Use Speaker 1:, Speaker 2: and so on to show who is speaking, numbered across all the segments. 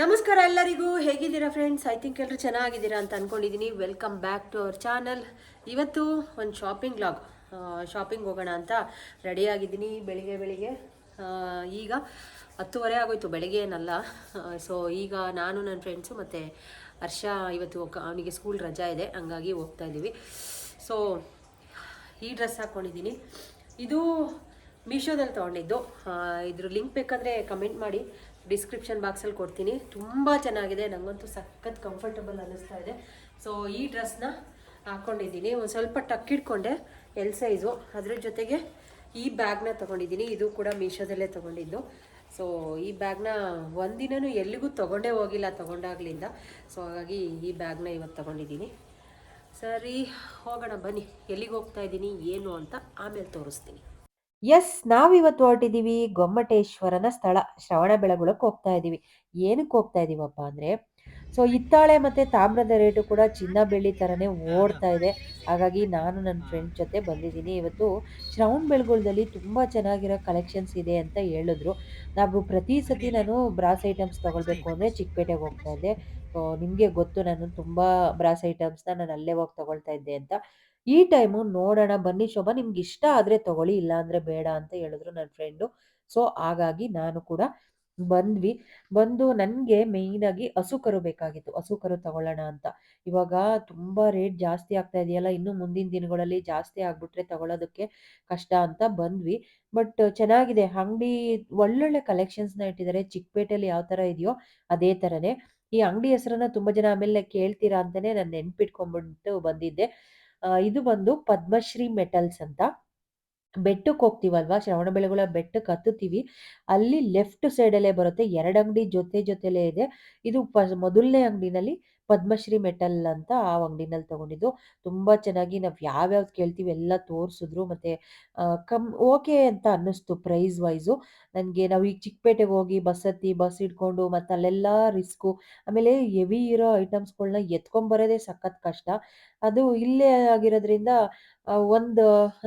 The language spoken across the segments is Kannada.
Speaker 1: ನಮಸ್ಕಾರ ಎಲ್ಲರಿಗೂ, ಹೇಗಿದ್ದೀರಾ ಫ್ರೆಂಡ್ಸ್ ಐ ಥಿಂಕ್ ಎಲ್ಲರೂ ಚೆನ್ನಾಗಿದ್ದೀರಾ ಅಂತ ಅಂದ್ಕೊಂಡಿದ್ದೀನಿ welcome back to our channel ಇವತ್ತು ಒಂದು ಶಾಪಿಂಗ್ ಲಾಗ್ ಶಾಪಿಂಗ್ ಹೋಗೋಣ ಅಂತ ರೆಡಿಯಾಗಿದ್ದೀನಿ ಬೆಳಿಗ್ಗೆ ಬೆಳಿಗ್ಗೆ. ಈಗ ಹತ್ತುವರೆ ಆಗೋಯ್ತು, ಬೆಳಿಗ್ಗೆ ಏನಲ್ಲ. ಸೊ ಈಗ ನಾನು ನನ್ನ ಫ್ರೆಂಡ್ಸು ಮತ್ತು ಹರ್ಷ ಇವತ್ತು ಅವನಿಗೆ ಸ್ಕೂಲ್ ರಜಾ ಇದೆ, ಹಂಗಾಗಿ ಹೋಗ್ತಾ ಇದ್ದೀವಿ. ಸೊ ಈ ಡ್ರೆಸ್ ಹಾಕ್ಕೊಂಡಿದ್ದೀನಿ ಇದು ಮೀಶೋದಲ್ಲಿ ತೊಗೊಂಡಿದ್ದು. ಇದ್ರ ಲಿಂಕ್ ಬೇಕಂದರೆ ಕಮೆಂಟ್ ಮಾಡಿ. ಡಿಸ್ಕ್ರಿಪ್ಷನ್ ಬಾಕ್ಸಲ್ಲಿ ಕೊಡ್ತೀನಿ. ತುಂಬ ಚೆನ್ನಾಗಿದೆ. ನನಗಂತೂ ಸಖತ್ ಕಂಫರ್ಟಬಲ್ ಅನ್ನಿಸ್ತಾ ಇದೆ. ಸೊ ಈ ಡ್ರೆಸ್ನ ಹಾಕ್ಕೊಂಡಿದ್ದೀನಿ ಒಂದು ಸ್ವಲ್ಪ ಟಕ್ ಇಟ್ಕೊಂಡೆ ಎಲ್ ಸೈಜು ಅದ್ರ ಜೊತೆಗೆ ಈ ಬ್ಯಾಗ್ನ ತೊಗೊಂಡಿದ್ದೀನಿ. ಇದು ಕೂಡ ಮೀಶೋದಲ್ಲೇ ತೊಗೊಂಡಿದ್ದು. ಸೊ ಈ ಬ್ಯಾಗ್ನ ಒಂದಿನೂ ಎಲ್ಲಿಗೂ ತೊಗೊಂಡೇ ಹೋಗಿಲ್ಲ, ತೊಗೊಂಡಾಗ್ಲಿಂದ. ಸೊ ಹಾಗಾಗಿ ಈ ಬ್ಯಾಗ್ನ ಇವತ್ತು ತೊಗೊಂಡಿದ್ದೀನಿ. ಸರಿ, ಹೋಗೋಣ, ಬನ್ನಿ. ಎಲ್ಲಿಗೆ ಹೋಗ್ತಾ ಇದ್ದೀನಿ, ಏನು ಅಂತ ಆಮೇಲೆ ತೋರಿಸ್ತೀನಿ.
Speaker 2: ಎಸ್ ನಾವಿವತ್ತು ಹೊರಟಿದ್ದೀವಿ ಗೊಮ್ಮಟೇಶ್ವರನ ಸ್ಥಳ. ಶ್ರವಣ ಬೆಳಗೊಳಕ್ಕೆ ಹೋಗ್ತಾ ಇದ್ದೀವಿ. ಏನಕ್ಕೆ ಹೋಗ್ತಾ ಇದ್ದೀವಪ್ಪ ಅಂದರೆ ಸೊ ಹಿತ್ತಾಳೆ ಮತ್ತು ತಾಮ್ರದ ರೇಟು ಕೂಡ ಚಿನ್ನ ಬೆಳ್ಳಿ ಥರನೇ ಓಡ್ತಾ ಇದೆ. ಹಾಗಾಗಿ ನಾನು ನನ್ನ ಫ್ರೆಂಡ್ ಜೊತೆ ಬಂದಿದ್ದೀನಿ. ಇವತ್ತು ಶ್ರವಣ ಬೆಳಗೊಳದಲ್ಲಿ ತುಂಬ ಚೆನ್ನಾಗಿರೋ ಕಲೆಕ್ಷನ್ಸ್ ಇದೆ ಅಂತ ಹೇಳಿದ್ರು. ನಾವು ಪ್ರತಿ ಸತಿ ನಾನು ಬ್ರಾಸ್ ಐಟಮ್ಸ್ ತೊಗೊಳ್ಬೇಕು ಅಂದರೆ ಚಿಕ್ಕಪೇಟೆಗೆ ಹೋಗ್ತಾ ಇದ್ದೆ. ಸೊ ನಿಮಗೆ ಗೊತ್ತು, ನಾನು ತುಂಬ ಬ್ರಾಸ್ ಐಟಮ್ಸ್ನ ನಾನು ಅಲ್ಲೇ ಹೋಗಿ ತೊಗೊಳ್ತಾ ಇದ್ದೆ ಅಂತ. ಈ ಟೈಮು ನೋಡೋಣ ಬನ್ನಿ ಶೋಭಾ, ನಿಮ್ಗೆ ಇಷ್ಟ ಆದರೆ ತಗೊಳ್ಳಿ ಇಲ್ಲ ಅಂದರೆ ಬೇಡ ಅಂತ ಹೇಳಿದ್ರು ನನ್ನ ಫ್ರೆಂಡು. ಸೊ, ಹಾಗಾಗಿ ನಾನು ಕೂಡ ಬಂದ್ವಿ. ಬಂದು ನನಗೆ ಮೇಯ್ನಾಗಿ ಹಸುಕರು ಬೇಕಾಗಿತ್ತು. ಹಸು ಕರು ತಗೊಳ್ಳೋಣ ಅಂತ. ಇವಾಗ ತುಂಬ ರೇಟ್ ಜಾಸ್ತಿ ಆಗ್ತಾ ಇದೆಯಲ್ಲ, ಇನ್ನು ಮುಂದಿನ ದಿನಗಳಲ್ಲಿ ಜಾಸ್ತಿ ಆಗ್ಬಿಟ್ರೆ ತಗೊಳ್ಳೋದಕ್ಕೆ ಕಷ್ಟ ಅಂತ ಬಂದ್ವಿ. ಬಟ್ ಚೆನ್ನಾಗಿದೆ, ಅಂಗಡಿ ಒಳ್ಳೊಳ್ಳೆ ಕಲೆಕ್ಷನ್ಸ್ನ ಇಟ್ಟಿದ್ದಾರೆ. ಚಿಕ್ಕಪೇಟೆಯಲ್ಲಿ ಯಾವ ಥರ ಇದೆಯೋ ಅದೇ ಥರನೇ ಈ ಅಂಗಡಿ ಹೆಸರನ್ನ ತುಂಬ ಜನ ಆಮೇಲೆ ಕೇಳ್ತೀರಾ ಅಂತಲೇ ನಾನು ನೆನ್ಪಿಟ್ಕೊಂಡ್ಬಿಟ್ಟು ಬಂದಿದ್ದೆ. ಇದು ಬಂದು ಪದ್ಮಶ್ರೀ ಮೆಟಲ್ಸ್ ಅಂತ. ಬೆಟ್ಟಕ್ಕೆ ಹೋಗ್ತೀವಲ್ವಾ? ಶ್ರವಣಬೆಳಗೊಳ ಬೆಟ್ಟಕ್ಕೆ ಹತ್ತುತ್ತೀವಿ. ಅಲ್ಲಿ ಲೆಫ್ಟ್ ಸೈಡಲ್ಲೇ ಬರುತ್ತೆ. ಎರಡು ಅಂಗಡಿ ಜೊತೆ ಜೊತೆಲೇ ಇದೆ. ಇದು ಮೊದಲನೇ ಅಂಗಡಿನಲ್ಲಿ ಪದ್ಮಶ್ರೀ ಮೆಟಲ್ ಅಂತ ಆ ಅಂಗಡಿನಲ್ಲಿ ತಗೊಂಡಿದ್ದು. ತುಂಬ ಚೆನ್ನಾಗಿ ನಾವು ಯಾವ್ಯಾವ್ದು ಕೇಳ್ತೀವಿ ಎಲ್ಲ ತೋರಿಸಿದ್ರು. ಮತ್ತು ಕಮ್, ಓಕೆ ಅಂತ ಅನ್ನಿಸ್ತು ಪ್ರೈಸ್ ವೈಸು. ನನಗೆ ನಾವು ಈಗ ಚಿಕ್ಕಪೇಟೆಗೆ ಹೋಗಿ ಬಸ್ ಹತ್ತಿ ಬಸ್ ಹಿಡ್ಕೊಂಡು ಮತ್ತು ಅಲ್ಲೆಲ್ಲ ರಿಸ್ಕು. ಆಮೇಲೆ ಹೆವಿ ಇರೋ ಐಟಮ್ಸ್ಗಳನ್ನ ಎತ್ಕೊಂಬರೋದೇ ಸಖತ್ ಕಷ್ಟ. ಅದು ಇಲ್ಲೇ ಆಗಿರೋದ್ರಿಂದ ಒಂದು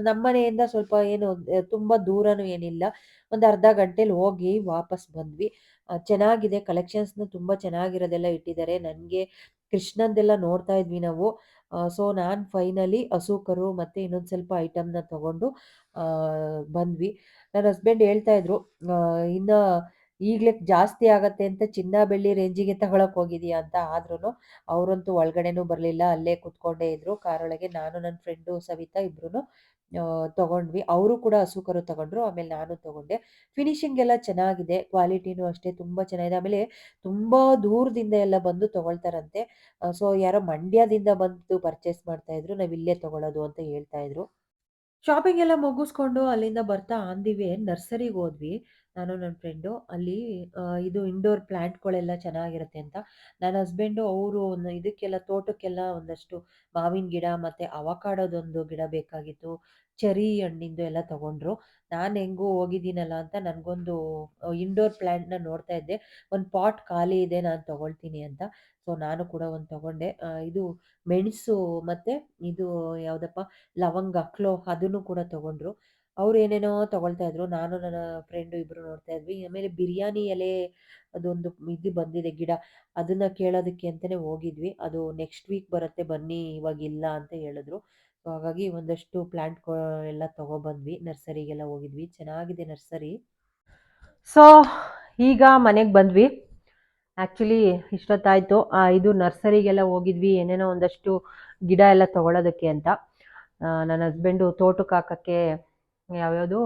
Speaker 2: ನಮ್ಮನೆಯಿಂದ ಸ್ವಲ್ಪ ಏನು, ತುಂಬ ದೂರನೂ ಏನಿಲ್ಲ. ಒಂದು ಅರ್ಧ ಗಂಟೆಲಿ ಹೋಗಿ ವಾಪಸ್ ಬಂದ್ವಿ. ಚೆನ್ನಾಗಿದೆ. ಕಲೆಕ್ಷನ್ಸ್ನು ತುಂಬ ಚೆನ್ನಾಗಿರೋದೆಲ್ಲ ಇಟ್ಟಿದ್ದಾರೆ. ನನಗೆ ಕೃಷ್ಣಂದೆಲ್ಲ ನೋಡ್ತಾ ಇದ್ವಿ ನಾವು. ಸೊ, ನಾನು ಫೈನಲಿ ಹಸುಕರು ಮತ್ತು ಇನ್ನೊಂದು ಸ್ವಲ್ಪ ಐಟಮ್ನ ತಗೊಂಡು ಬಂದ್ವಿ. ನನ್ನ ಹಸ್ಬೆಂಡ್ ಹೇಳ್ತಾ ಇದ್ರು ಇನ್ನು ಈಗಲೇ ಜಾಸ್ತಿ ಆಗತ್ತೆ ಅಂತ ಚಿನ್ನ ಬೆಳ್ಳಿ ರೇಂಜಿಗೆ ತಗೊಳಕ್ ಹೋಗಿದೀಯಾ ಅಂತ. ಆದ್ರೂ ಅವರಂತೂ ಒಳಗಡೆನೂ ಬರಲಿಲ್ಲ. ಅಲ್ಲೇ ಕುತ್ಕೊಂಡೇ ಇದ್ರು. ಕಾರೊಳಗೆ ನಾನು ನನ್ನ ಫ್ರೆಂಡು ಸವಿತಾ ಇಬ್ರು ತಗೊಂಡ್ವಿ. ಅವರು ಕೂಡ ಹಸುಕರು ತಗೊಂಡ್ರು. ಆಮೇಲೆ ನಾನು ತಗೊಂಡೆ. ಫಿನಿಶಿಂಗ್ ಎಲ್ಲ ಚೆನ್ನಾಗಿದೆ. ಕ್ವಾಲಿಟಿನೂ ಅಷ್ಟೇ ತುಂಬ ಚೆನ್ನಾಗಿದೆ. ಆಮೇಲೆ ತುಂಬ ದೂರದಿಂದ ಎಲ್ಲ ಬಂದು ತಗೊಳ್ತಾರಂತೆ. ಸೊ ಯಾರೋ ಮಂಡ್ಯದಿಂದ ಬಂದು ಪರ್ಚೇಸ್ ಮಾಡ್ತಾ ಇದ್ರು. ನಾವು ಇಲ್ಲೇ ತಗೊಳ್ಳೋದು ಅಂತ ಹೇಳ್ತಾ ಇದ್ರು. ಶಾಪಿಂಗ್ ಎಲ್ಲ ಮುಗಿಸ್ಕೊಂಡು ಅಲ್ಲಿಂದ ಬರ್ತಾ ಆನ್ ದಿ ವೇ ನರ್ಸರಿಗೆ ಹೋದ್ವಿ. ನಾನು ನನ್ನ ಫ್ರೆಂಡು, ಅಲ್ಲಿ ಇದು ಇಂಡೋರ್ ಪ್ಲ್ಯಾಂಟ್ಗಳೆಲ್ಲ ಚೆನ್ನಾಗಿರುತ್ತೆ ಅಂತ. ನನ್ನ ಹಸ್ಬೆಂಡು ಅವರು ಇದಕ್ಕೆಲ್ಲ, ತೋಟಕ್ಕೆಲ್ಲ ಒಂದಷ್ಟು ಮಾವಿನ ಗಿಡ ಮತ್ತು ಅವಕಾಡೋದೊಂದು ಗಿಡ ಬೇಕಾಗಿತ್ತು. ಚೆರಿ ಹಣ್ಣಿಂದು ಎಲ್ಲ ತಗೊಂಡ್ರು. ನಾನು ಹೆಂಗೂ ಹೋಗಿದ್ದೀನಲ್ಲ ಅಂತ ನನಗೊಂದು ಇಂಡೋರ್ ಪ್ಲ್ಯಾಂಟ್ನ ನೋಡ್ತಾ ಇದ್ದೆ. ಒಂದು ಪಾಟ್ ಖಾಲಿ ಇದೆ, ನಾನು ತಗೊಳ್ತೀನಿ ಅಂತ. ಸೊ ನಾನು ಕೂಡ ಒಂದು ತಗೊಂಡೆ. ಇದು ಮೆಣಸು ಮತ್ತು ಇದು ಯಾವುದಪ್ಪ, ಲವಂಗ, ಕ್ಲೋ, ಅದನ್ನು ಕೂಡ ತಗೊಂಡ್ರು. ಅವ್ರು ಏನೇನೋ ತಗೊಳ್ತಾ ಇದ್ರು. ನಾನು ನನ್ನ ಫ್ರೆಂಡು ಇಬ್ರು ನೋಡ್ತಾ ಇದ್ವಿ. ಆಮೇಲೆ ಬಿರಿಯಾನಿ ಎಲೆ ಅದೊಂದು ಇದು ಬಂದಿದೆ ಗಿಡ. ಅದನ್ನ ಕೇಳೋದಕ್ಕೆ ಅಂತಲೇ ಹೋಗಿದ್ವಿ. ಅದು ನೆಕ್ಸ್ಟ್ ವೀಕ್ ಬರುತ್ತೆ ಬನ್ನಿ, ಇವಾಗ ಇಲ್ಲ ಅಂತ ಹೇಳಿದ್ರು. ಸೊ ಹಾಗಾಗಿ ಒಂದಷ್ಟು ಪ್ಲ್ಯಾಂಟ್ ಎಲ್ಲ ತಗೊಬಂದ್ವಿ. ನರ್ಸರಿಗೆಲ್ಲ ಹೋಗಿದ್ವಿ. ಚೆನ್ನಾಗಿದೆ ನರ್ಸರಿ. ಸೊ ಈಗ ಮನೆಗೆ ಬಂದ್ವಿ. ಆ್ಯಕ್ಚುಲಿ ಇಷ್ಟೊತ್ತಾಯಿತು. ಇದು ನರ್ಸರಿಗೆಲ್ಲ ಹೋಗಿದ್ವಿ. ಏನೇನೋ ಒಂದಷ್ಟು ಗಿಡ ಎಲ್ಲ ತಗೊಳ್ಳೋದಕ್ಕೆ ಅಂತ. ನನ್ನ ಹಸ್ಬೆಂಡು ತೋಟಕ್ಕೆ ಹಾಕೋಕ್ಕೆ ಯಾವ್ಯಾವುದು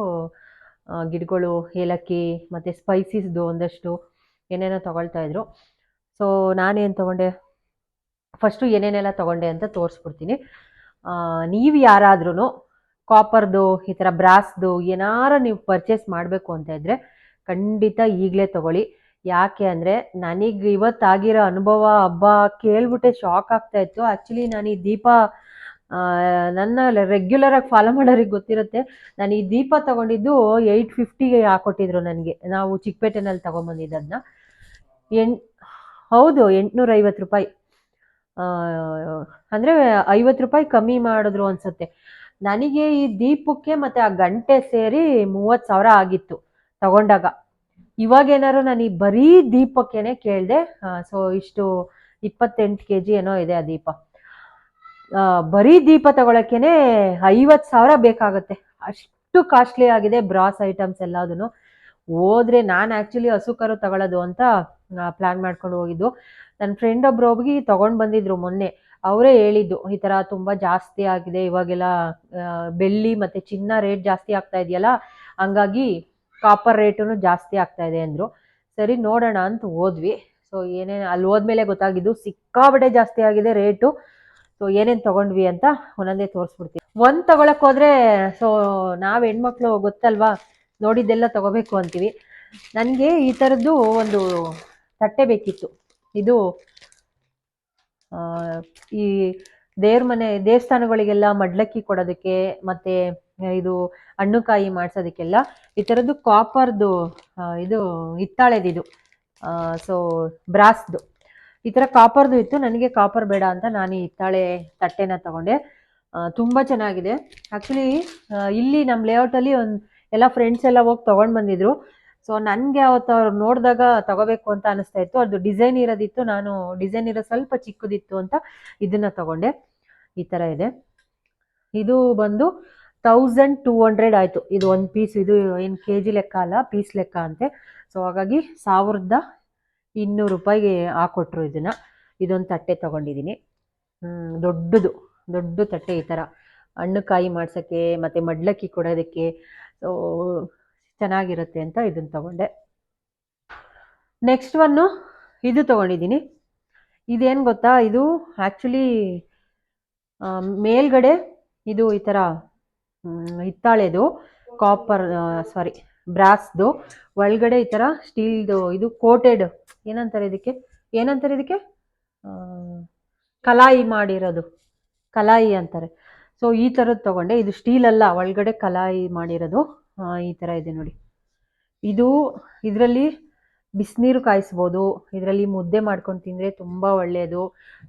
Speaker 2: ಗಿಡಗಳು, ಏಲಕ್ಕಿ, ಮತ್ತು ಸ್ಪೈಸಿಸ್ದು ಒಂದಷ್ಟು ಏನೇನೋ ತಗೊಳ್ತಾ ಇದ್ರು. ಸೊ ನಾನೇನು ತಗೊಂಡೆ? ಫಸ್ಟು ಏನೇನೆಲ್ಲ ತಗೊಂಡೆ ಅಂತ ತೋರಿಸ್ಬಿಡ್ತೀನಿ. ನೀವು ಯಾರಾದ್ರೂ ಕಾಪರ್ದು ಈ ಥರ ಬ್ರಾಸ್ದು ಏನಾರ ನೀವು ಪರ್ಚೇಸ್ ಮಾಡಬೇಕು ಅಂತ ಇದ್ದರೆ ಖಂಡಿತ ಈಗಲೇ ತಗೊಳ್ಳಿ. ಯಾಕೆ ಅಂದರೆ ನನಗೆ ಇವತ್ತಾಗಿರೋ ಅನುಭವ ಹಬ್ಬ ಕೇಳ್ಬಿಟ್ಟೆ ಶಾಕ್ ಆಗ್ತಾ ಇತ್ತು. ಆ್ಯಕ್ಚುಲಿ ನಾನು ಈ ದೀಪ ನನ್ನ ರೆಗ್ಯುಲರಾಗಿ ಫಾಲೋ ಮಾಡೋರಿಗೆ ಗೊತ್ತಿರುತ್ತೆ. ನಾನು ಈ ದೀಪ ತಗೊಂಡಿದ್ದು ಏಯ್ಟ್ ಫಿಫ್ಟಿಗೆ ಹಾಕೊಟ್ಟಿದ್ರು ನನಗೆ. ನಾವು ಚಿಕ್ಕಪೇಟೆನಲ್ಲಿ ತೊಗೊಂಬಂದಿದ್ದು ಅದನ್ನ ಎಣ್, ಹೌದು ಎಂಟುನೂರ ಐವತ್ತು ರೂಪಾಯಿ ಅಂದರೆ ಐವತ್ತು ರೂಪಾಯಿ ಕಮ್ಮಿ ಮಾಡಿದ್ರು ಅನ್ಸುತ್ತೆ. ನನಗೆ ಈ ದೀಪಕ್ಕೆ ಮತ್ತು ಆ ಗಂಟೆ ಸೇರಿ ಮೂವತ್ತು ಸಾವಿರ ಆಗಿತ್ತು ತಗೊಂಡಾಗ.
Speaker 1: ಇವಾಗ ಏನಾರು ನಾನು ಈ ಬರೀ ದೀಪಕ್ಕೇನೆ ಕೇಳಿದೆ. ಸೊ ಇಷ್ಟು ಇಪ್ಪತ್ತೆಂಟು ಕೆ ಜಿ ಏನೋ ಇದೆ ಆ ದೀಪ. ಬರೀ ದೀಪ ತಗೊಳಕ್ಕೇನೆ ಐವತ್ತು ಸಾವಿರ ಬೇಕಾಗುತ್ತೆ. ಅಷ್ಟು ಕಾಸ್ಟ್ಲಿ ಆಗಿದೆ ಬ್ರಾಸ್ ಐಟಮ್ಸ್ ಎಲ್ಲದನ್ನು ಹೋದ್ರೆ ನಾನು ಆ್ಯಕ್ಚುಲಿ ಹಸು ಕರು ತಗೊಳ್ಳೋದು ಅಂತ ಪ್ಲ್ಯಾನ್ ಮಾಡ್ಕೊಂಡು ಹೋಗಿದ್ದು. ನನ್ನ ಫ್ರೆಂಡ್ ಒಬ್ರು ಹೋಗಿ ತಗೊಂಡು ಬಂದಿದ್ರು ಮೊನ್ನೆ. ಅವರೇ ಹೇಳಿದ್ದು, ಈ ಥರ ತುಂಬ ಜಾಸ್ತಿ ಆಗಿದೆ, ಇವಾಗೆಲ್ಲ ಬೆಳ್ಳಿ ಮತ್ತು ಚಿನ್ನ ರೇಟ್ ಜಾಸ್ತಿ ಆಗ್ತಾ ಇದೆಯಲ್ಲ, ಹಂಗಾಗಿ ಕಾಪರ್ ರೇಟು ಜಾಸ್ತಿ ಆಗ್ತಾ ಇದೆ ಅಂದರು. ಸರಿ, ನೋಡೋಣ ಅಂತ ಹೋದ್ವಿ. ಸೊ ಏನೇನು, ಅಲ್ಲಿ ಹೋದ್ಮೇಲೆ ಗೊತ್ತಾಗಿದ್ದು ಸಿಕ್ಕಾಬಟ್ಟೆ ಜಾಸ್ತಿ ಆಗಿದೆ ರೇಟು ಸೊ ಏನೇನು ತಗೊಂಡ್ವಿ ಅಂತ ಒಂದೊಂದೇ ತೋರಿಸ್ಬಿಡ್ತೀವಿ ಒಂದು ತಗೊಳಕ್ ಹೋದ್ರೆ ಸೊ ನಾವು ಹೆಣ್ಮಕ್ಳು ಗೊತ್ತಲ್ವಾ? ನೋಡಿದ್ದೆಲ್ಲ ತಗೋಬೇಕು ಅಂತೀವಿ. ನನಗೆ ಈ ಥರದ್ದು ಒಂದು ತಟ್ಟೆ ಬೇಕಿತ್ತು. ಇದು ಈ ದೇವ್ರ ಮನೆ, ದೇವಸ್ಥಾನಗಳಿಗೆಲ್ಲ ಮಡ್ಲಕ್ಕಿ ಕೊಡೋದಕ್ಕೆ, ಮತ್ತೆ ಇದು ಹಣ್ಣುಕಾಯಿ ಮಾಡ್ಸೋದಕ್ಕೆಲ್ಲ ಈ ಥರದ್ದು ಕಾಪರ್ದು ಇದು ಹಿತ್ತಾಳೆದಿದು. ಸೊ ಬ್ರಾಸ್ದು. ಈ ಥರ ಕಾಪರ್ದು ಇತ್ತು. ನನಗೆ ಕಾಪರ್ ಬೇಡ ಅಂತ ನಾನು ಈ ತಾಳೆ ತಟ್ಟೆನ ತಗೊಂಡೆ. ತುಂಬ ಚೆನ್ನಾಗಿದೆ. ಆ್ಯಕ್ಚುಲಿ ಇಲ್ಲಿ ನಮ್ಮ ಲೇಔಟಲ್ಲಿ ಒಂದು ಎಲ್ಲ ಫ್ರೆಂಡ್ಸ್ ಎಲ್ಲ ಹೋಗಿ ತೊಗೊಂಡು ಬಂದಿದ್ರು. ಸೊ ನನಗೆ ಅವತ್ತು ಅವ್ರು ನೋಡಿದಾಗ ತಗೋಬೇಕು ಅಂತ ಅನಿಸ್ತಾ ಇತ್ತು. ಅದು ಡಿಸೈನ್ ಇರೋದಿತ್ತು. ನಾನು ಡಿಸೈನ್ ಇರೋ ಸ್ವಲ್ಪ ಚಿಕ್ಕದಿತ್ತು ಅಂತ ಇದನ್ನ ತಗೊಂಡೆ. ಈ ಥರ ಇದೆ. ಇದು ಬಂದು ತೌಸಂಡ್ ಟೂ ಹಂಡ್ರೆಡ್ ಆಯಿತು. ಇದು ಒಂದು ಪೀಸ್ ಇದು ಏನು ಕೆ ಜಿ ಲೆಕ್ಕ ಅಲ್ಲ ಪೀಸ್ ಲೆಕ್ಕ ಅಂತೆ. ಸೊ ಹಾಗಾಗಿ ಸಾವಿರದ ಇನ್ನೂರು ರೂಪಾಯಿಗೆ ಹಾಕೊಟ್ರು ಇದನ್ನು. ಇದೊಂದು ತಟ್ಟೆ ತೊಗೊಂಡಿದ್ದೀನಿ ದೊಡ್ಡದು, ದೊಡ್ಡ ತಟ್ಟೆ ಈ ಥರ ಹಣ್ಣು ಕಾಯಿ ಮಾಡ್ಸೋಕ್ಕೆ ಮತ್ತು ಮಡ್ಲಕ್ಕಿ ಕೊಡೋದಕ್ಕೆ ಸೊ ಚೆನ್ನಾಗಿರುತ್ತೆ ಅಂತ ಇದನ್ನು ತಗೊಂಡೆ. ನೆಕ್ಸ್ಟ್ ಒನ್ನು ಇದು ತೊಗೊಂಡಿದ್ದೀನಿ ಇದೇನು ಗೊತ್ತಾ? ಇದು ಆ್ಯಕ್ಚುಲಿ ಮೇಲ್ಗಡೆ ಇದು ಈ ಥರ ಹಿತ್ತಾಳೆದು ಕಾಪರ್ ಸಾರಿ ಬ್ರಾಸ್ದು ಒಳಗಡೆ ಈ ಥರ ಸ್ಟೀಲ್ದು ಇದು ಕೋಟೆಡ್ ಏನಂತಾರೆ ಇದಕ್ಕೆ? ಏನಂತಾರೆ ಇದಕ್ಕೆ? ಕಲಾಯಿ ಮಾಡಿರೋದು. ಕಲಾಯಿ ಅಂತಾರೆ. ಸೊ ಈ ಥರದ್ದು ತಗೊಂಡೆ. ಇದು ಸ್ಟೀಲ್ ಅಲ್ಲ, ಒಳಗಡೆ ಕಲಾಯಿ ಮಾಡಿರೋದು. ಈ ಥರ ಇದೆ ನೋಡಿ. ಇದು ಇದರಲ್ಲಿ ಬಿಸಿನೀರು ಕಾಯಿಸ್ಬೋದು. ಇದರಲ್ಲಿ ಮುದ್ದೆ ಮಾಡ್ಕೊಂಡು ತಿಂದರೆ ತುಂಬ ಒಳ್ಳೆಯದು.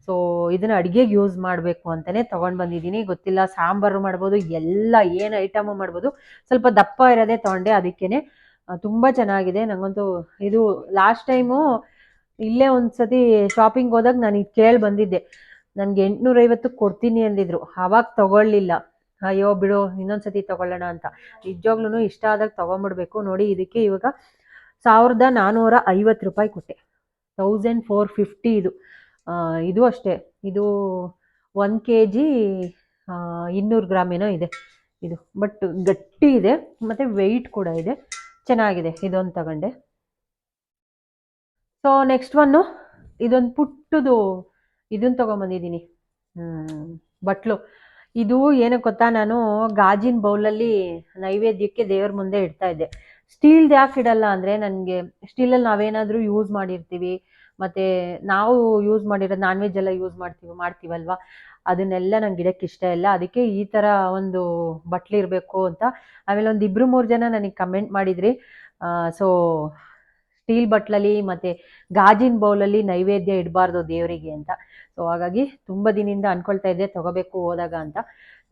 Speaker 1: ಸೊ ಇದನ್ನು ಅಡುಗೆಗೆ ಯೂಸ್ ಮಾಡಬೇಕು ಅಂತಲೇ ತೊಗೊಂಡು ಬಂದಿದ್ದೀನಿ. ಗೊತ್ತಿಲ್ಲ, ಸಾಂಬಾರು ಮಾಡ್ಬೋದು, ಎಲ್ಲ ಏನು ಐಟಮು ಮಾಡ್ಬೋದು. ಸ್ವಲ್ಪ ದಪ್ಪ ಇರೋದೇ ತೊಗೊಂಡೆ ಅದಕ್ಕೇ ತುಂಬ ಚೆನ್ನಾಗಿದೆ. ನನಗಂತೂ ಇದು ಲಾಸ್ಟ್ ಟೈಮು ಇಲ್ಲೇ ಒಂದು ಸತಿ ಶಾಪಿಂಗ್ ಹೋದಾಗ ನಾನು ಇದು ಕೇಳಿ ಬಂದಿದ್ದೆ. ನನಗೆ ಎಂಟುನೂರೈವತ್ತು ಕೊಡ್ತೀನಿ ಅಂದಿದ್ರು. ಆವಾಗ ತಗೊಳ್ಳಿಲ್ಲ. ಅಯ್ಯೋ ಬಿಡು ಇನ್ನೊಂದು ಸತಿ ತಗೊಳ್ಳೋಣ ಅಂತ. ನಿಜವಾಗ್ಲೂ ಇಷ್ಟ ಆದಾಗ ತೊಗೊಂಬಿಡ್ಬೇಕು. ನೋಡಿ ಇದಕ್ಕೆ ಇವಾಗ ಸಾವಿರದ ನಾನ್ನೂರ ಐವತ್ತು ರೂಪಾಯಿ ಕೊಟ್ಟೆ. ತೌಸಂಡ್ ಫೋರ್ ಫಿಫ್ಟಿ ಇದು. ಇದು ಅಷ್ಟೇ. ಇದು ಒನ್ ಕೆ ಜಿ ಇನ್ನೂರು ಗ್ರಾಮ್ ಏನೋ ಇದೆ. ಇದು. ಬಟ್ ಗಟ್ಟಿ ಇದೆ. ಮತ್ತು ವೆಯ್ಟ್ ಕೂಡ ಇದೆ. ಚೆನ್ನಾಗಿದೆ, ಇದೊಂದು ತಗೊಂಡೆ. ಸೊ ನೆಕ್ಸ್ಟ್ ಒನ್ನು ಇದೊಂದು ಪುಟ್ಟದು ಇದನ್ನು ತೊಗೊಂಬಂದಿದ್ದೀನಿ. ಬಟ್ಲು. ಇದು ಏನಕ್ಕೆ ಗೊತ್ತಾ, ನಾನು ಗಾಜಿನ ಬೌಲಲ್ಲಿ ನೈವೇದ್ಯಕ್ಕೆ ದೇವ್ರ ಮುಂದೆ ಇಡ್ತಾ ಇದ್ದೆ. ಸ್ಟೀಲ್ದು ಯಾಕೆ ಇಡಲ್ಲ ಅಂದರೆ ನನಗೆ ಸ್ಟೀಲಲ್ಲಿ ನಾವೇನಾದರೂ ಯೂಸ್ ಮಾಡಿರ್ತೀವಿ. ಮತ್ತು ನಾವು ಯೂಸ್ ಮಾಡಿರೋ ನಾನ್ ವೆಜ್ ಎಲ್ಲ ಯೂಸ್ ಮಾಡ್ತೀವಿ, ಮಾಡ್ತೀವಲ್ವಾ? ಅದನ್ನೆಲ್ಲ ನಂಗೆ ಇಡಕ್ಕೆ ಇಷ್ಟ ಇಲ್ಲ. ಅದಕ್ಕೆ ಈ ಥರ ಒಂದು ಬಟ್ಲು ಇರಬೇಕು ಅಂತ ಆಮೇಲೆ ಒಂದು ಇಬ್ಬರು ಮೂರು ಜನ ನನಗೆ ಕಮೆಂಟ್ ಮಾಡಿದ್ರಿ. ಸೊ ಸ್ಟೀಲ್ ಬಟ್ಲಲ್ಲಿ ಮತ್ತು ಗಾಜಿನ ಬೌಲಲ್ಲಿ ನೈವೇದ್ಯ ಇಡಬಾರ್ದು ದೇವರಿಗೆ ಅಂತ. ಸೊ ಹಾಗಾಗಿ ತುಂಬ ದಿನದಿಂದ ಅಂದ್ಕೊಳ್ತಾ ಇದ್ದೆ, ತಗೋಬೇಕು ಹೋದಾಗ ಅಂತ.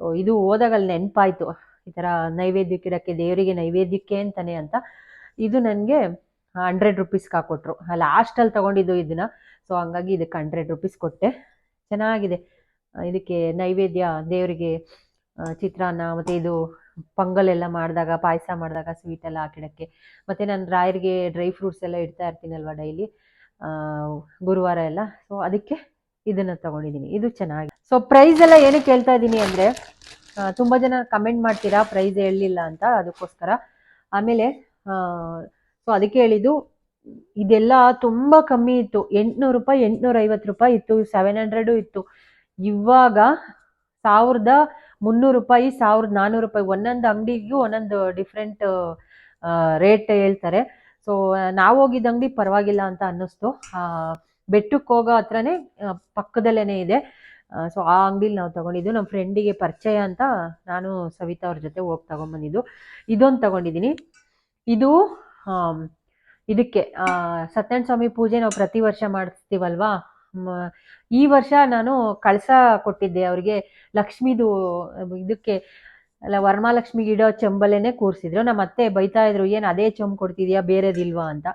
Speaker 1: ಸೊ ಇದು ಹೋದಾಗ ಅಲ್ಲಿ ನೆನಪಾಯಿತು. ಈ ಥರ ನೈವೇದ್ಯಕ್ಕೆ ಇಡೋಕ್ಕೆ, ದೇವರಿಗೆ ನೈವೇದ್ಯಕ್ಕೆ ಅಂತಲೇ ಅಂತ. ಇದು ನನಗೆ ಹಂಡ್ರೆಡ್ ರುಪೀಸ್ಗೆ ಹಾಕೊಟ್ರು. ಲಾಸ್ಟಲ್ಲಿ ತೊಗೊಂಡಿದ್ದು ಇದನ್ನು. ಸೊ ಹಂಗಾಗಿ ಇದಕ್ಕೆ ಹಂಡ್ರೆಡ್ ರುಪೀಸ್ ಕೊಟ್ಟೆ. ಚೆನ್ನಾಗಿದೆ. ಇದಕ್ಕೆ ನೈವೇದ್ಯ, ದೇವರಿಗೆ ಚಿತ್ರಾನ್ನ, ಮತ್ತು ಇದು ಪೊಂಗಲ್ ಎಲ್ಲ ಮಾಡಿದಾಗ, ಪಾಯಸ ಮಾಡಿದಾಗ ಸ್ವೀಟ್ ಎಲ್ಲ ಹಾಕಿಡೋಕ್ಕೆ. ಮತ್ತು ನಾನು ರಾಯರಿಗೆ ಡ್ರೈ ಫ್ರೂಟ್ಸ್ ಎಲ್ಲ ಇಡ್ತಾ ಇರ್ತೀನಲ್ವ ಡೈಲಿ ಗುರುವಾರ ಎಲ್ಲ. ಸೊ ಅದಕ್ಕೆ ಇದನ್ನು ತಗೊಂಡಿದ್ದೀನಿ ಇದು ಚೆನ್ನಾಗಿ. ಸೊ ಪ್ರೈಸ್ ಎಲ್ಲ ಏನಕ್ಕೆ ಹೇಳ್ತಾ ಇದ್ದೀನಿ ಅಂದರೆ ತುಂಬ ಜನ ಕಮೆಂಟ್ ಮಾಡ್ತೀರಾ ಪ್ರೈಸ್ ಹೇಳಲಿಲ್ಲ ಅಂತ ಅದಕ್ಕೋಸ್ಕರ. ಆಮೇಲೆ ಸೊ ಅದಕ್ಕೆ ಹೇಳಿದ್ದು, ಇದೆಲ್ಲ ತುಂಬ ಕಮ್ಮಿ ಇತ್ತು. ಎಂಟುನೂರು ರೂಪಾಯಿ ಎಂಟುನೂರ ಐವತ್ತು ರೂಪಾಯಿ ಇತ್ತು ಸೆವೆನ್ ಹಂಡ್ರೆಡು ಇತ್ತು. ಇವಾಗ ಸಾವಿರದ ಮುನ್ನೂರು ರೂಪಾಯಿ, ಸಾವಿರದ ನಾನ್ನೂರು ರೂಪಾಯಿ ಒಂದೊಂದು ಅಂಗಡಿಗೂ ಒಂದೊಂದು ಡಿಫ್ರೆಂಟ್ ರೇಟ್ ಹೇಳ್ತಾರೆ. ಸೊ ನಾವು ಹೋಗಿದ್ದ ಅಂಗಡಿ ಪರವಾಗಿಲ್ಲ ಅಂತ ಅನ್ನಿಸ್ತು. ಬೆಟ್ಟಕ್ಕೆ ಹೋಗೋ ಹತ್ರನೇ ಪಕ್ಕದಲ್ಲೇ ಇದೆ. ಸೊ ಆ ಅಂಗಡಿಲಿ ನಾವು ತಗೊಂಡಿದ್ದು. ನಮ್ಮ ಫ್ರೆಂಡಿಗೆ ಪರಿಚಯ ಅಂತ ನಾನು ಸವಿತಾ ಅವ್ರ ಜೊತೆ ಹೋಗಿ ತಗೊಂಬಂದಿದ್ದು. ಇದೊಂದು ತಗೊಂಡಿದ್ದೀನಿ ಇದು ಇದಕ್ಕೆ ಸತ್ಯನಾರಾಯಣ ಸ್ವಾಮಿ ಪೂಜೆ ನಾವು ಪ್ರತಿ ವರ್ಷ ಮಾಡಿಸ್ತೀವಲ್ವಾ? ಈ ವರ್ಷ ನಾನು ಕಳಸ ಕೊಟ್ಟಿದ್ದೆ ಅವರಿಗೆ ಲಕ್ಷ್ಮಿದು ಇದಕ್ಕೆ, ಅಲ್ಲ ವರಮಹಾಲಕ್ಷ್ಮಿಗೆ ಇಡೋ ಚಂಬಲೇನೆ ಕೂರಿಸಿದ್ರು. ನಮ್ಮ ಅತ್ತೆ ಬೈತಾ ಇದ್ರು, ಏನು ಅದೇ ಚೆಂಬು ಕೊಡ್ತಿದ್ಯಾ? ಬೇರೆದಿಲ್ವಾ? ಅಂತ.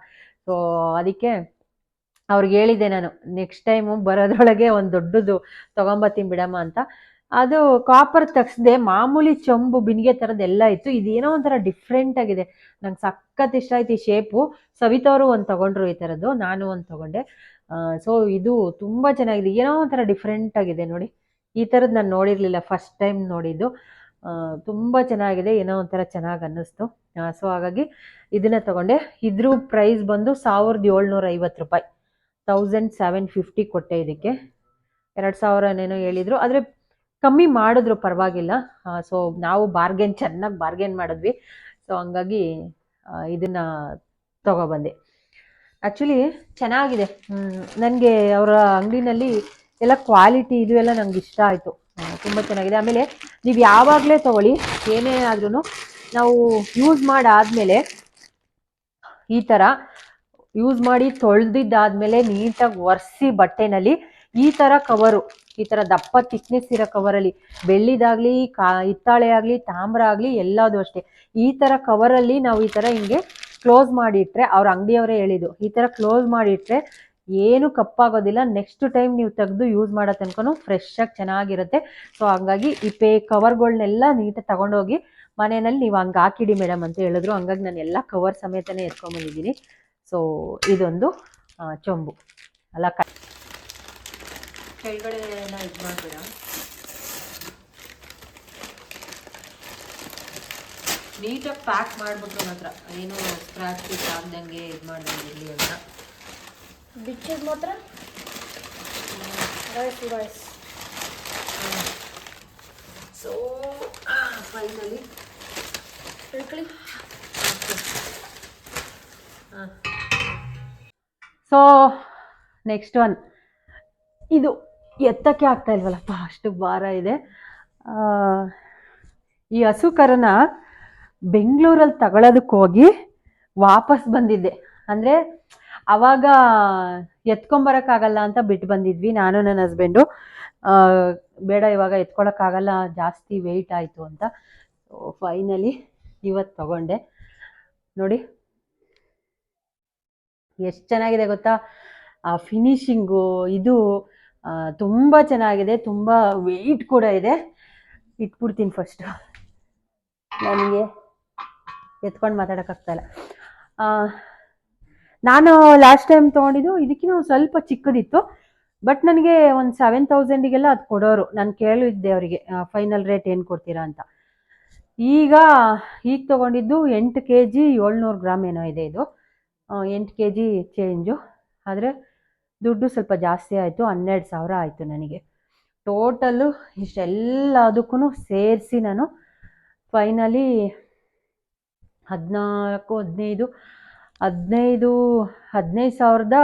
Speaker 1: ಸೊ ಅದಕ್ಕೆ ಅವ್ರಿಗೆ ಹೇಳಿದ್ದೆ ನಾನು ನೆಕ್ಸ್ಟ್ ಟೈಮು ಬರೋದ್ರೊಳಗೆ ಒಂದು ದೊಡ್ಡದು ತೊಗೊಂಬತ್ತೀನಿ ಬಿಡಮ್ಮ ಅಂತ. ಅದು ಕಾಪರ್ ತಗ್ಸ್ದೆ, ಮಾಮೂಲಿ ಚಂಬು ಬಿನಿಗೆ ಥರದ್ದು ಎಲ್ಲ ಇತ್ತು. ಇದೇನೋ ಒಂಥರ ಡಿಫ್ರೆಂಟ್ ಆಗಿದೆ. ನಂಗೆ ಸಖತ್ ಇಷ್ಟ ಆಯ್ತು ಈ ಶೇಪು ಸವಿತವರು ಒಂದು ತಗೊಂಡ್ರು ಈ ಥರದ್ದು ನಾನು ಒಂದು ತಗೊಂಡೆ. ಸೊ ಇದು ತುಂಬ ಚೆನ್ನಾಗಿದೆ. ಏನೋ ಒಂಥರ ಡಿಫ್ರೆಂಟ್ ಆಗಿದೆ ನೋಡಿ. ಈ ಥರದ್ದು ನಾನು ನೋಡಿರಲಿಲ್ಲ ಫಸ್ಟ್ ಟೈಮ್ ನೋಡಿದ್ದು. ತುಂಬ ಚೆನ್ನಾಗಿದೆ. ಏನೋ ಒಂಥರ ಚೆನ್ನಾಗಿ ಅನ್ನಿಸ್ತು. ಸೊ ಹಾಗಾಗಿ ಇದನ್ನ ತಗೊಂಡೆ. ಇದ್ರ ಪ್ರೈಸ್ ಬಂದು ಸಾವಿರದ ಏಳ್ನೂರ ಐವತ್ತು ರೂಪಾಯಿ. ತೌಸಂಡ್ ಸೆವೆನ್ ಫಿಫ್ಟಿ ಕೊಟ್ಟೆ ಇದಕ್ಕೆ. ಎರಡು ಸಾವಿರನೇನೋ ಹೇಳಿದ್ರು. ಆದರೆ ಕಮ್ಮಿ ಮಾಡಿದ್ರು ಪರವಾಗಿಲ್ಲ. ಸೊ ನಾವು ಬಾರ್ಗೇನ್ ಚೆನ್ನಾಗಿ ಬಾರ್ಗೇನ್ ಮಾಡಿದ್ವಿ. ಸೊ ಹಂಗಾಗಿ ಇದನ್ನ ತಗೊಬಂದೆ. ಆ್ಯಕ್ಚುಲಿ ಚೆನ್ನಾಗಿದೆ. ನನಗೆ ಅವರ ಅಂಗಡಿನಲ್ಲಿ ಎಲ್ಲ ಕ್ವಾಲಿಟಿ ಇದು ಎಲ್ಲ ನಂಗೆ ಇಷ್ಟ ಆಯಿತು. ತುಂಬ ಚೆನ್ನಾಗಿದೆ. ಆಮೇಲೆ ನೀವು ಯಾವಾಗಲೇ ತಗೊಳ್ಳಿ, ಏನೇ ಆದ್ರೂ ನಾವು ಯೂಸ್ ಮಾಡಾದ್ಮೇಲೆ ಈ ಥರ ಯೂಸ್ ಮಾಡಿ ತೊಳೆದಿದ್ದಾದ್ಮೇಲೆ ನೀಟಾಗಿ ಒರೆಸಿ ಬಟ್ಟೆನಲ್ಲಿ ಈ ಥರ ಕವರು ಈ ಥರ ದಪ್ಪ ತಿಕ್ನೆಸ್ ಇರೋ ಕವರಲ್ಲಿ ಬೆಳ್ಳಿದಾಗಲಿ, ಕಾ, ಹಿತ್ತಾಳೆ ಆಗಲಿ, ತಾಮ್ರ ಆಗಲಿ ಎಲ್ಲದೂ ಅಷ್ಟೇ. ಈ ಥರ ಕವರಲ್ಲಿ ನಾವು ಈ ಥರ ಹಿಂಗೆ ಕ್ಲೋಸ್ ಮಾಡಿಟ್ರೆ ಅವ್ರ ಅಂಗಡಿಯವರೇ ಹೇಳಿದ್ದು. ಈ ಥರ ಕ್ಲೋಸ್ ಮಾಡಿಟ್ರೆ ಏನು ಕಪ್ಪಾಗೋದಿಲ್ಲ. ನೆಕ್ಸ್ಟ್ ಟೈಮ್ ನೀವು ತೆಗೆದು ಯೂಸ್ ಮಾಡೋ ತನಕನೂ ಫ್ರೆಶ್ ಆಗಿ ಚೆನ್ನಾಗಿರುತ್ತೆ. ಸೊ ಹಂಗಾಗಿ ಈ ಪೇ ಕವರ್ಗಳನ್ನೆಲ್ಲ ನೀಟಾಗಿ ತಗೊಂಡೋಗಿ ಮನೆಯಲ್ಲಿ ನೀವು ಹಂಗೆ ಹಾಕಿಡಿ ಮೇಡಮ್ ಅಂತ ಹೇಳಿದ್ರು. ಹಂಗಾಗಿ ನಾನು ಎಲ್ಲ ಕವರ್ ಸಮೇತನೇ ಎತ್ಕೊಂಡ್ಬಂದಿದ್ದೀನಿ ಸೊ ಇದೊಂದು ಚೊಂಬು. ಅಲ್ಲ ಇದು ಕೆಳಗಡೆ ಎಲ್ಲ ಇದು ಮಾಡಬೇಡ ನೀಟಾಗಿ ಪ್ಯಾಕ್ ಮಾಡಿಬಿಟ್ರು ಮಾತ್ರ. ಹತ್ರ ಏನು ಸ್ಕ್ರಾಚ್ ಆಗ್ದಂಗೆ ಇದು ಮಾಡ್ದಂಗೆ ಇರಲಿ ಅಂತ.
Speaker 3: ಬಿಚ್ಚಿದ್ ಮಾತ್ರ? Rice rice.
Speaker 1: ಸೊ ಫೈನಲಿ
Speaker 3: ತಿಳ್ಕೊಳ್ಳಿ
Speaker 1: ಸೊ ನೆಕ್ಸ್ಟ್ ಒನ್ ಇದು ಎತ್ತಕ್ಕೆ ಆಗ್ತಾ ಇಲ್ವಲ್ಲಪ್ಪ ಅಷ್ಟು ಭಾರ ಇದೆ. ಆ, ಈ ಹಸು ಕರನ ಬೆಂಗಳೂರಲ್ಲಿ ತಗೊಳ್ಳೋದಕ್ಕೆ ಹೋಗಿ ವಾಪಸ್ ಬಂದಿದ್ದೆ. ಅಂದರೆ ಅವಾಗ ಎತ್ಕೊಂಬರೋಕ್ಕಾಗಲ್ಲ ಅಂತ ಬಿಟ್ಟು ಬಂದಿದ್ವಿ. ನಾನು ನನ್ನ ಹಸ್ಬೆಂಡು ಬೇಡ, ಇವಾಗ ಎತ್ಕೊಳಕ್ಕಾಗಲ್ಲ, ಜಾಸ್ತಿ ವೆಯ್ಟ್ ಆಯಿತು ಅಂತ. ಫೈನಲಿ ಇವತ್ತು ತಗೊಂಡೆ. ನೋಡಿ, ಎಷ್ಟು ಚೆನ್ನಾಗಿದೆ ಗೊತ್ತಾ? ಆ ಫಿನಿಶಿಂಗು ಇದು ತುಂಬ ಚೆನ್ನಾಗಿದೆ. ತುಂಬ ವೆಯ್ಟ್ ಕೂಡ ಇದೆ. ಇಟ್ಬಿಡ್ತೀನಿ ಫಸ್ಟು ನನಗೆ ಎತ್ಕೊಂಡು ಮಾತಾಡೋಕ್ಕಾಗ್ತಾಯಿಲ್ಲ ನಾನು ಲಾಸ್ಟ್ ಟೈಮ್ ತೊಗೊಂಡಿದ್ದು ಇದಕ್ಕಿಂತ ಸ್ವಲ್ಪ ಚಿಕ್ಕದಿತ್ತು ಬಟ್ ನನಗೆ ಒಂದು ಸೆವೆನ್ ತೌಸಂಡಿಗೆಲ್ಲ ಅದು ಕೊಡೋರು. ನಾನು ಕೇಳಿದ್ದೆ ಅವರಿಗೆ ಫೈನಲ್ ರೇಟ್ ಏನು ಕೊಡ್ತೀರಾ ಅಂತ. ಈಗ ಈಗ ತೊಗೊಂಡಿದ್ದು ಎಂಟು ಕೆ ಜಿ ಏಳ್ನೂರು ಗ್ರಾಮ್ ಏನೋ ಇದೆ ಇದು. ಎಂಟು ಕೆ ಜಿ ಚೇಂಜು. ಆದರೆ ದುಡ್ಡು ಸ್ವಲ್ಪ ಜಾಸ್ತಿ ಆಯಿತು, ಹನ್ನೆರಡು ಸಾವಿರ ಆಯಿತು ನನಗೆ. ಟೋಟಲ್ಲು ಇಷ್ಟೆಲ್ಲದಕ್ಕೂ ಸೇರಿಸಿ ನಾನು ಫೈನಲಿ ಹದಿನಾಲ್ಕು, ಹದಿನೈದು ಹದಿನೈದು ಹದಿನೈದು ಸಾವಿರದ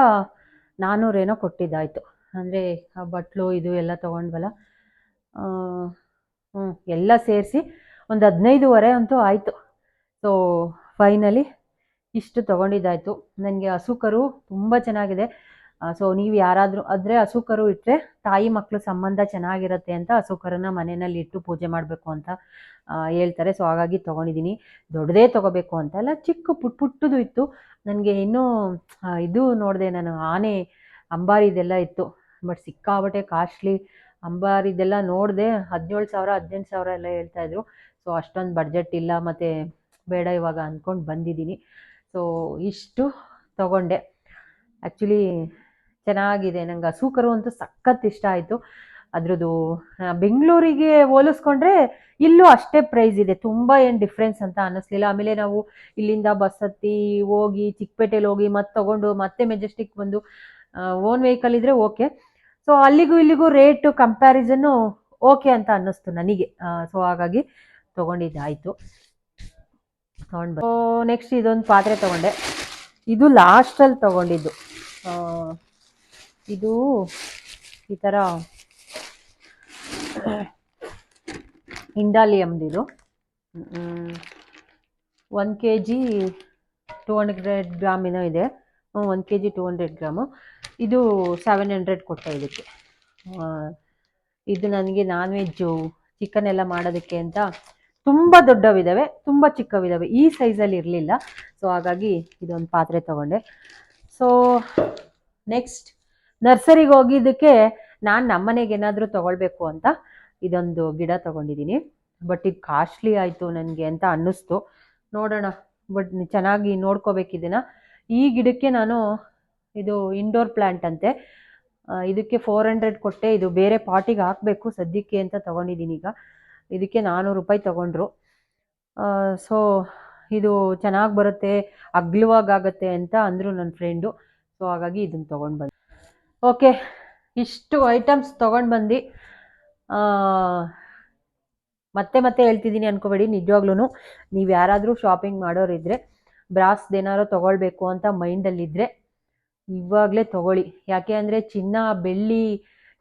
Speaker 1: ನಾನ್ನೂರೇನೋ ಕೊಟ್ಟಿದ್ದಾಯಿತು. ಅಂದರೆ ಆ ಬಟ್ಲು ಇದು ಎಲ್ಲ ತೊಗೊಂಡ್ವಲ್ಲ ಹ್ಞೂ, ಎಲ್ಲ ಸೇರಿಸಿ ಒಂದು ಹದಿನೈದುವರೆ ಅಂತೂ ಆಯಿತು. ಸೊ ಫೈನಲಿ ಇಷ್ಟು ತೊಗೊಂಡಿದ್ದಾಯಿತು. ನನಗೆ ಹಸು ಕರು ತುಂಬ ಚೆನ್ನಾಗಿದೆ. ಸೊ ನೀವು ಯಾರಾದರೂ ಆದರೆ ಹಸುಕರು ಇಟ್ಟರೆ ತಾಯಿ ಮಕ್ಕಳು ಸಂಬಂಧ ಚೆನ್ನಾಗಿರುತ್ತೆ ಅಂತ ಹಸುಕರನ್ನ ಮನೆಯಲ್ಲಿ ಇಟ್ಟು ಪೂಜೆ ಮಾಡಬೇಕು ಅಂತ ಹೇಳ್ತಾರೆ. ಸೊ ಹಾಗಾಗಿ ತೊಗೊಂಡಿದ್ದೀನಿ ದೊಡ್ಡದೇ ತೊಗೋಬೇಕು ಅಂತ ಎಲ್ಲ ಚಿಕ್ಕ ಪುಟ್ ಪುಟ್ಟದು ಇತ್ತು. ನನಗೆ ಇನ್ನೂ ಇದು ನೋಡಿದೆ ನಾನು ಆನೆ ಅಂಬಾರಿದೆಲ್ಲ ಇತ್ತು. ಬಟ್ ಸಿಕ್ಕಾಬಟ್ಟೆ ಕಾಸ್ಟ್ಲಿ. ಅಂಬಾರಿದೆಲ್ಲ ನೋಡಿದೆ ಹದಿನೇಳು ಸಾವಿರ, ಹದಿನೆಂಟು ಸಾವಿರ ಎಲ್ಲ ಹೇಳ್ತಾಯಿದ್ರು ಸೊ ಅಷ್ಟೊಂದು ಬಡ್ಜೆಟ್ ಇಲ್ಲ, ಮತ್ತು ಬೇಡ ಇವಾಗ ಅಂದ್ಕೊಂಡು ಬಂದಿದ್ದೀನಿ ಸೊ ಇಷ್ಟು ತಗೊಂಡೆ. ಆ್ಯಕ್ಚುಲಿ ಚೆನ್ನಾಗಿದೆ. ನಂಗೆ ಹಸು ಕರು ಅಂತೂ ಸಖತ್ ಇಷ್ಟ ಆಯಿತು. ಅದ್ರದ್ದು ಬೆಂಗಳೂರಿಗೆ ಹೋಲಿಸ್ಕೊಂಡ್ರೆ ಇಲ್ಲೂ ಅಷ್ಟೇ ಪ್ರೈಸ್ ಇದೆ. ತುಂಬ ಏನು ಡಿಫ್ರೆನ್ಸ್ ಅಂತ ಅನ್ನಿಸ್ಲಿಲ್ಲ. ಆಮೇಲೆ ನಾವು ಇಲ್ಲಿಂದ ಬಸ್ ಹತ್ತಿ ಹೋಗಿ, ಚಿಕ್ಕಪೇಟೆಲಿ ಹೋಗಿ ಮತ್ತೆ ತಗೊಂಡು ಮತ್ತೆ ಮೆಜೆಸ್ಟಿಕ್ ಬಂದು ಓನ್ ವೆಹಿಕಲ್ ಇದ್ದರೆ ಓಕೆ ಸೊ ಅಲ್ಲಿಗೂ ಇಲ್ಲಿಗೂ ರೇಟು ಕಂಪ್ಯಾರಿಸನ್ನು ಓಕೆ ಅಂತ ಅನ್ನಿಸ್ತು ನನಗೆ. ಸೊ ಹಾಗಾಗಿ ತೊಗೊಂಡಿದ್ದಾಯಿತು. ತೊಗೊಂಡು ನೆಕ್ಸ್ಟ್ ಇದೊಂದು ಪಾತ್ರೆ ತೊಗೊಂಡೆ. ಇದು ಲಾಸ್ಟಲ್ಲಿ ತೊಗೊಂಡಿದ್ದು. ಇದು ಈ ಥರ ಇಂಡಾಲಿಯಮ್ದಿದು one K G two hundred gram ಏನೋ ಇದೆ. One K G two hundred gram ಇದು ಸೆವೆನ್ ಹಂಡ್ರೆಡ್ ಕೊಟ್ಟೆ ಇದಕ್ಕೆ. ಇದು ನನಗೆ ನಾನ್ ವೆಜ್ಜು ಚಿಕನ್ ಎಲ್ಲ ಮಾಡೋದಕ್ಕೆ ಅಂತ ತುಂಬ ದೊಡ್ಡವಿದ್ದಾವೆ ತುಂಬ ಚಿಕ್ಕವಿದ್ದಾವೆ ಈ ಸೈಜಲ್ಲಿ ಇರಲಿಲ್ಲ. ಸೊ ಹಾಗಾಗಿ ಇದೊಂದು ಪಾತ್ರೆ ತಗೊಂಡೆ. ಸೊ ನೆಕ್ಸ್ಟ್ ನರ್ಸರಿಗೆ ಹೋಗಿದ್ದಕ್ಕೆ ನಾನು ನಮ್ಮನೆಗೆ ಏನಾದರೂ ತಗೊಳ್ಬೇಕು ಅಂತ ಇದೊಂದು ಗಿಡ ತಗೊಂಡಿದ್ದೀನಿ ಬಟ್ ಇದು ಕಾಸ್ಟ್ಲಿ ಆಯಿತು ನನಗೆ ಅಂತ ಅನ್ನಿಸ್ತು. ನೋಡೋಣ, ಬಟ್ ಚೆನ್ನಾಗಿ ನೋಡ್ಕೋಬೇಕಿದನ್ನ ಈ ಗಿಡಕ್ಕೆ ನಾನು ಇದು ಇಂಡೋರ್ ಪ್ಲ್ಯಾಂಟ್ ಅಂತೆ. ಇದಕ್ಕೆ ಫೋರ್ ಹಂಡ್ರೆಡ್ ಕೊಟ್ಟೆ. ಇದು ಬೇರೆ ಪಾಟಿಗೆ ಹಾಕಬೇಕು ಸದ್ಯಕ್ಕೆ ಅಂತ ತಗೊಂಡಿದ್ದೀನಿ ಈಗ. ಇದಕ್ಕೆ ನಾನ್ನೂರು ರೂಪಾಯಿ ತಗೊಂಡ್ರು. ಸೊ ಇದು ಚೆನ್ನಾಗಿ ಬರುತ್ತೆ ಅಗ್ಲವಾಗತ್ತೆ ಅಂತ ಅಂದರು ನನ್ನ ಫ್ರೆಂಡು ಸೊ ಹಾಗಾಗಿ ಇದನ್ನು ತೊಗೊಂಡು ಬಂದೆ. ಓಕೆ, ಇಷ್ಟು ಐಟಮ್ಸ್ ತೊಗೊಂಡು ಬಂದು ಮತ್ತೆ ಮತ್ತೆ ಹೇಳ್ತಿದ್ದೀನಿ ಅನ್ಕೋಬೇಡಿ ನಿಜವಾಗ್ಲೂ ನೀವು ಯಾರಾದರೂ ಶಾಪಿಂಗ್ ಮಾಡೋರಿದ್ರೆ ಬ್ರಾಸ್ದೇನಾದ್ರು ತೊಗೊಳ್ಬೇಕು ಅಂತ ಮೈಂಡಲ್ಲಿದ್ದರೆ ಇವಾಗಲೇ ತಗೊಳ್ಳಿ. ಯಾಕೆ ಅಂದರೆ ಚಿನ್ನ, ಬೆಳ್ಳಿ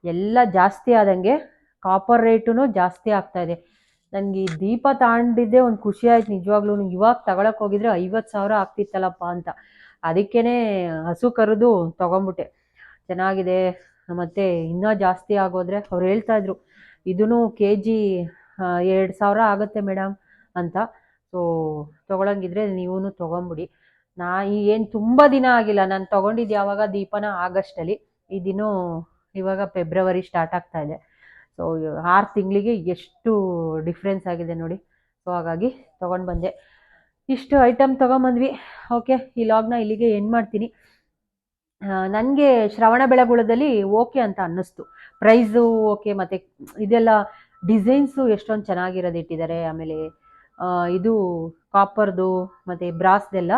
Speaker 1: ಎಲ್ಲ ಜಾಸ್ತಿ ಆದಂಗೆ ಕಾಪರ್ ರೇಟು ಜಾಸ್ತಿ ಆಗ್ತಾ ಇದೆ. ನನಗೆ ಈ ದೀಪ ತಗೊಂಡಿದ್ದೆ ಒಂದು ಖುಷಿ ಆಯ್ತು ನಿಜವಾಗ್ಲೂ ಇವಾಗ ತಗೊಳಕ್ಕೆ ಹೋಗಿದ್ರೆ ಐವತ್ತು ಸಾವಿರ ಆಗ್ತಿತ್ತಲ್ಲಪ್ಪ ಅಂತ. ಅದಕ್ಕೇ ಹಸು ಕರೆದು ತೊಗೊಂಬಿಟ್ಟೆ. ಚೆನ್ನಾಗಿದೆ. ಮತ್ತು ಇನ್ನೂ ಜಾಸ್ತಿ ಆಗೋದ್ರೆ ಅವ್ರು ಹೇಳ್ತಾ ಇದ್ರು ಇದೂ ಕೆ ಜಿ ಎರಡು ಸಾವಿರ ಆಗುತ್ತೆ ಮೇಡಮ್ ಅಂತ. ಸೊ ತೊಗೊಳಂಗಿದ್ರೆ ನೀವೂ ತೊಗೊಂಬಿಡಿ. ನಾ ಏನು ತುಂಬ ದಿನ ಆಗಿಲ್ಲ, ನಾನು ತೊಗೊಂಡಿದ್ದು ಯಾವಾಗ ದೀಪನ ಆಗಸ್ಟಲ್ಲಿ. ದಿನ ಇವಾಗ ಫೆಬ್ರವರಿ ಸ್ಟಾರ್ಟ್ ಆಗ್ತಾ ಇದೆ. ಸೊ ಆರು ತಿಂಗಳಿಗೆ ಎಷ್ಟು ಡಿಫ್ರೆನ್ಸ್ ಆಗಿದೆ ನೋಡಿ. ಸೊ ಹಾಗಾಗಿ ತೊಗೊಂಡು ಬಂದೆ. ಇಷ್ಟು ಐಟಮ್ ತೊಗೊಂಬಂದ್ವಿ. ಓಕೆ ಈ ಲಾಗ್ನ ಇಲ್ಲಿಗೆ ಏನು ಮಾಡ್ತೀನಿ. ನನಗೆ ಶ್ರವಣ ಬೆಳಗುಳದಲ್ಲಿ ಓಕೆ ಅಂತ ಅನ್ನಿಸ್ತು. ಪ್ರೈಸು ಓಕೆ ಮತ್ತು ಇದೆಲ್ಲ ಡಿಸೈನ್ಸು ಎಷ್ಟೊಂದು ಚೆನ್ನಾಗಿರೋದು ಇಟ್ಟಿದ್ದಾರೆ. ಆಮೇಲೆ ಇದು ಕಾಪರ್ದು ಮತ್ತು ಬ್ರಾಸ್ದೆಲ್ಲ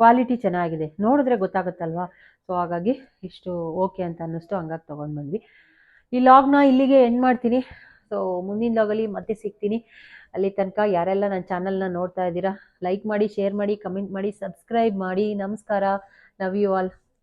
Speaker 1: ಕ್ವಾಲಿಟಿ ಚೆನ್ನಾಗಿದೆ. ನೋಡಿದ್ರೆ ಗೊತ್ತಾಗುತ್ತಲ್ವಾ? ಸೊ, ಹಾಗಾಗಿ ಇಷ್ಟು ಓಕೆ ಅಂತ ಅನ್ನಿಸ್ತು. ಹಂಗಾಗಿ ತೊಗೊಂಡು ಬಂದ್ವಿ. ಈ ಲಾಗ್ನ ಇಲ್ಲಿಗೆ ಎಂಡ್ ಮಾಡ್ತೀನಿ. ಸೊ, ಮುಂದಿನ ಲಾಗಲ್ಲಿ ಮತ್ತೆ ಸಿಗ್ತೀನಿ. ಅಲ್ಲಿ ತನಕ ಯಾರೆಲ್ಲ ನನ್ನ ಚಾನಲ್ನ ನೋಡ್ತಾ ಇದ್ದೀರಾ ಲೈಕ್ ಮಾಡಿ ಶೇರ್ ಮಾಡಿ ಕಮೆಂಟ್ ಮಾಡಿ ಸಬ್ಸ್ಕ್ರೈಬ್ ಮಾಡಿ. ನಮಸ್ಕಾರ. Love you all